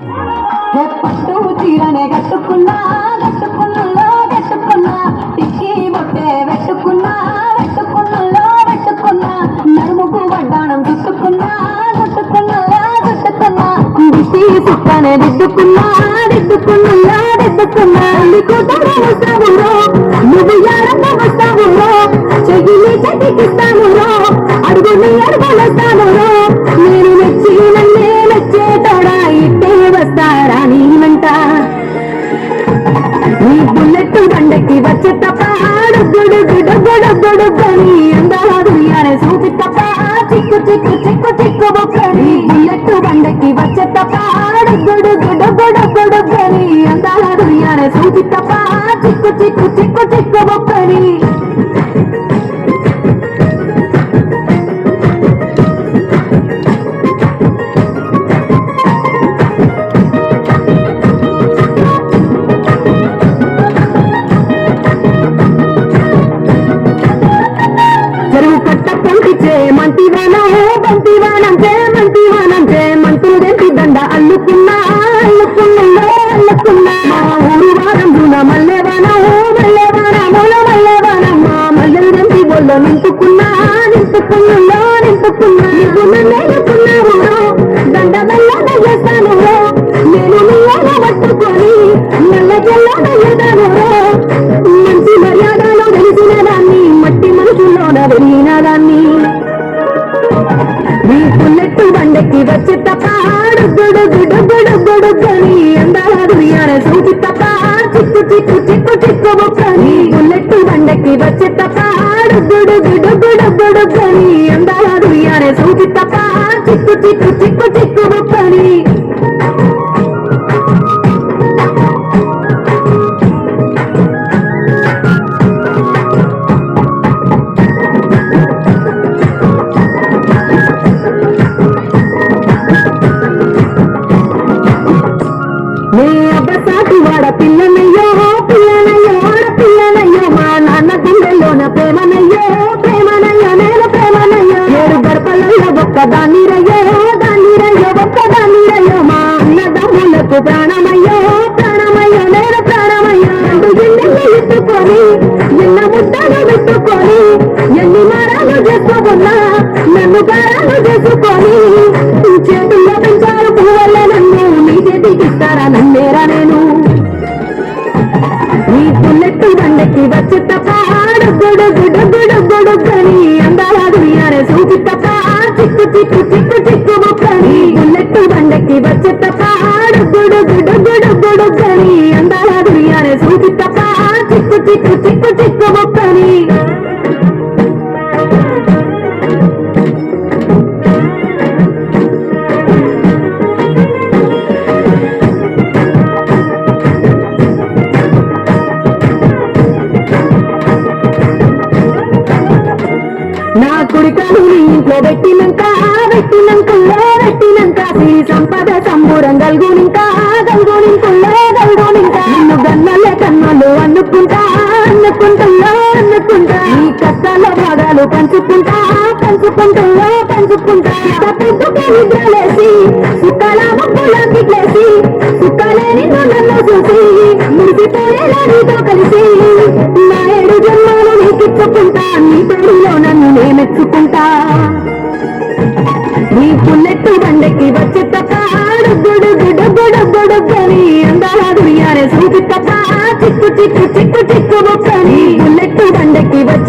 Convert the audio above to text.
ఏ పట్టు చీరనే కట్టుకున్నా కట్టుకున్నలో కట్టుకున్నా టిక్కి బొట్టే పెట్టుకున్నా పెట్టుకున్నలో పెట్టుకున్నా నడుముకు వడ్డాణం చుట్టుకున్నా చుట్టుకున్నలో చుట్టుకున్నా దిష్టి చుట్టనే దిద్దుకున్నా దిద్దుకున్నలో దిద్దుకున్నా. కూతురు వస్తావురో నువ్వు యారమ్మ వస్తావురో చెయ్యిని చెట్టికిస్తానురో అడుగుని అడుగుల బుల్లెట్ బండకి వచ్చే తప్ప గుడు గుడు గుడు గుడు. గని అందాలు యారే సూపి తప్ప చిక్కు చిక్కు చిక్కు చిక్కు బొక్కని. బుల్లెట్ బండకి వచ్చే తప్ప గుడు గుడు గుడు గుడు గని అందాలు యారే సూపి తప్ప చిక్కు చిక్కు చిక్కు చిక్కు బొక్కని. ఉడుకని గుడు గని సూచి తప్ప చిక్కు చిక్కు చిక్కు చిక్కు బొక్కని పుల్లెట్టు బండకి వచ్చి తప్ప గుడు గుడు గుడు గుడు గని అందాల దుర్యాన సూచి తప్ప చిక్కు చిక్కు చిక్కు ఒక్కదానిరయ్యో దానిరయ్యో ఒక్కదానిరయ్యో మా అన్నదమ్ములకు ప్రాణమయ్యో ప్రాణమయ్యో నేను ప్రాణమయ్యో రెండు గిన్నెలు ఎత్తుకొని ఎన్న ముద్దలు పెట్టుకొని ఎన్ని మారాలు చేసుకోకున్నా నన్ను కారాలు చేసుకొని చేతుల్లో పెంచారు పువ్వల్ల నన్ను నీ చేతికి ఇస్తారా నన్నేరా నేను నీ పుల్లెట్టు బండకి వచ్చి తప్ప గుడు గుడు గుడు గుడు కని అందాల దునియానే చూపి తప్ప తిక్కు తిక్కు తిక్కు తిక్కు ముక్కని పుల్లెట్టు బండకి వచ్చి తప్ప గుడు గుడు గుడు గుడు గని అందాల దుయ్యారే సూచి తప్ప తిక్కు తిక్కు తిక్కు తిక్కు ముక్కని. కుడికాలు నీ ఇంట్లో పెట్టినాక పెట్టినాకల్లో పెట్టినాక శ్రీ సంపద సంబూరం గల్గునింకా గల్గునింకుల్లో గల్గునింకా నిన్ను గన్నలే కన్నులు అన్నుకుంటా కష్టాల భాగాలు పంచుకుంటా పంచుకుంటుల్లో పంచుకుంటా. నిద్రలేసి సుక్కల ముక్కులోకి లేసి సుక్కలేని నన్ను చూసి మురిసిపోయేలా దుర్యారే చిక్కు చిక్కు చిక్కు చిక్కు బొక్కని పుల్లెట్టు బండకి వచ్చి